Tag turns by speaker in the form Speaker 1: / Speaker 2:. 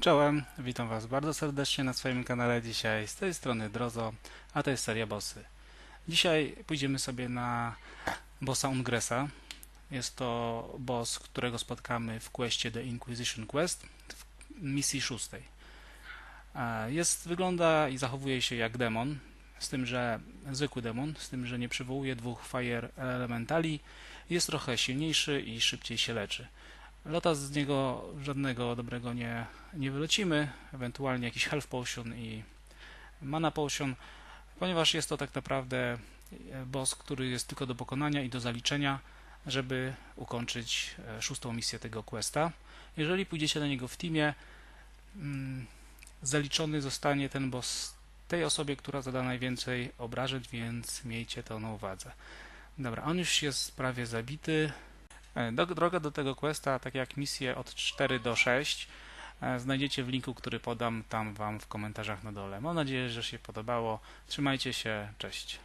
Speaker 1: Czołem, witam Was bardzo serdecznie na swoim kanale dzisiaj. Z tej strony Drozo, a to jest seria bossy. Dzisiaj pójdziemy sobie na bossa Ungresa. Jest to boss, którego spotkamy w questie The Inquisition Quest w misji szóstej. E, Jest, wygląda i zachowuje się jak demon, z tym, że zwykły demon, z tym, że nie przywołuje dwóch fire elementali, jest trochę silniejszy i szybciej się leczy. Lota z niego żadnego dobrego nie, nie wylecimy, ewentualnie jakiś health potion i mana potion, ponieważ jest to tak naprawdę boss, który jest tylko do pokonania i do zaliczenia, żeby ukończyć e, szóstą misję tego questa. Jeżeli pójdziecie do niego w teamie, mm, zaliczony zostanie ten boss tej osobie, która zada najwięcej obrażeń, więc miejcie to na uwadze. Dobra, on już jest prawie zabity. E, droga do tego questa, tak jak misje od 4 do 6, e, znajdziecie w linku, który podam tam Wam w komentarzach na dole. Mam nadzieję, że się podobało. Trzymajcie się, cześć.